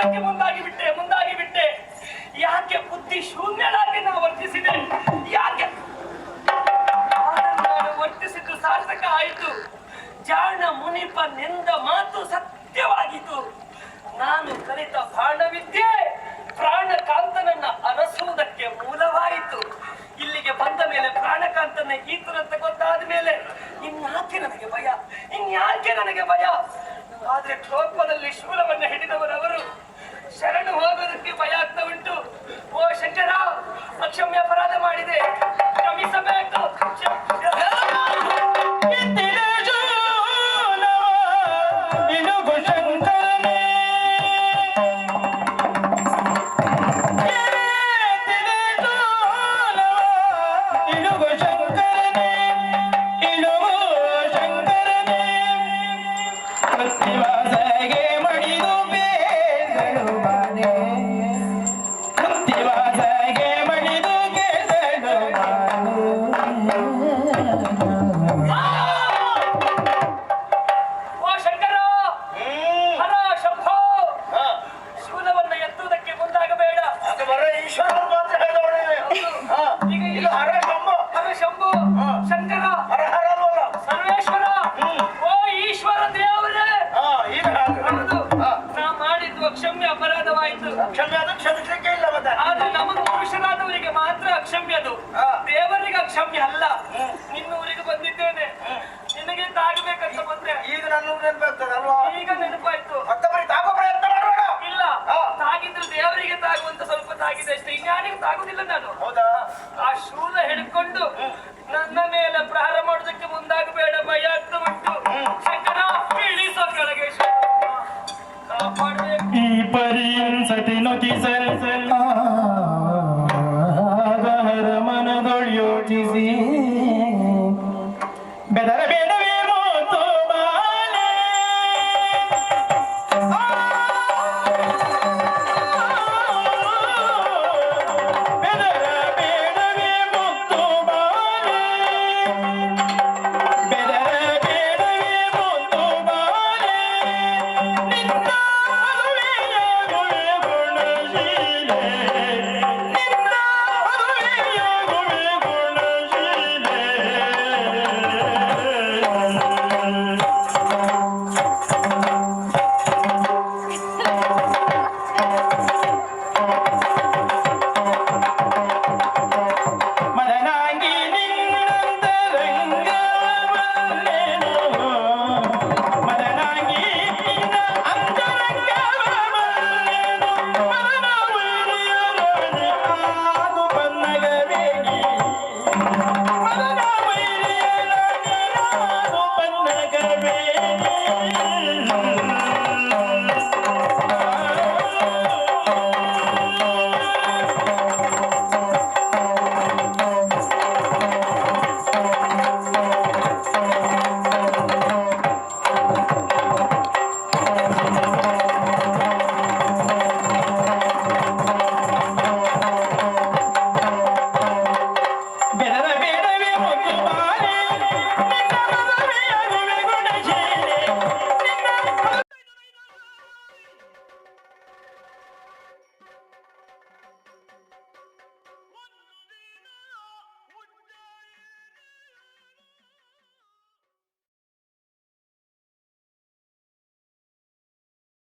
ಮಾಡುವುದಕ್ಕೆ ಮುಂದಾಗಿ ಬಿಟ್ಟೆ ಮುಂದಾಗಿ ಬಿಟ್ಟೆ. ಯಾಕೆ ಬುದ್ಧಿ ಶೂನ್ಯನಾಗಿ ನಾನು ವರ್ತಿಸಿದೆ? ಯಾಕೆ? ವರ್ತಿಸಿದ್ದು ಸಾರ್ಥಕ ಆಯಿತು. ಜಾಣ ಮುನಿಪ ನಿಂದ ಮಾತು ಸತ್ಯವಾಗಿತ್ತು. ನಾನು ಕಲಿತ ಬಾಣವಿದ್ಯೆ ಪ್ರಾಣಕಾಂತನನ್ನ ಅರಸುವುದಕ್ಕೆ ಮೂಲವಾಯಿತು. ಇಲ್ಲಿಗೆ ಬಂದ ಮೇಲೆ ಪ್ರಾಣಕಾಂತನ ಅಂತ ಗೊತ್ತಾದ ಮೇಲೆ ಇನ್ಯಾಕೆ ನನಗೆ ಭಯ? ಇನ್ಯಾಕೆ ನನಗೆ ಭಯ? ಆದ್ರೆ ಕ್ಷೋಪದಲ್ಲಿ ಶೂಲವನ್ನು ಹಿಡಿದವರವರು ಶರಣು ಹೋಗೋದಕ್ಕೆ ಭಯ ಆಗ್ತಾ ಅಪರಾಧವಾಯಿತು ಕ್ಷಮಿಸಲಿಕ್ಕೆ ಇಲ್ಲ ಮತ್ತೆ. ಆದ್ರೆ ನಮಗೆ ಪುರುಷರಾದವರಿಗೆ ಮಾತ್ರ ಅಕ್ಷಮ್ಯ ಅದು. ಹಾ. ದೇವರಿಗೆ ಅಕ್ಷಮ್ಯ ಅಲ್ಲ. ನಿನ್ನ ಊರಿಗೆ ಬಂದಿದ್ದೇನೆ. ನಿನಗೆ ತಾಗಬೇಕಂತ ಬಂದ್ರೆ. ಈಗ ನನ್ನ ನೆನಪಾಗ್ತದಲ್ವಾ? ಈಗ ನೆನಪಾಯ್ತು. ಮತ್ತೊಬ್ಬರಿಗೆ ತಾಕೋ ಪ್ರಯತ್ನ ಮಾಡೋಣ. ಇಲ್ಲ. ಹಾ. ತಾಗಿದ್ರು ದೇವರಿಗೆ ತಾಗುವಂತ ಸ್ವಲ್ಪ ತಾಗಿದೆ ಅಷ್ಟೇ. ಇನ್ಯಾರಿಗೆ ತಾಗುದಿಲ್ಲ ನಾನು. ಹೌದಾ? ಆ ಶೂಲ ಹಿಡ್ಕೊಂಡು ನನ್ನ ಮೇಲೆ ಈ ಪರಿಯನ್ ಸತಿ ನೊಕಿಸಲ್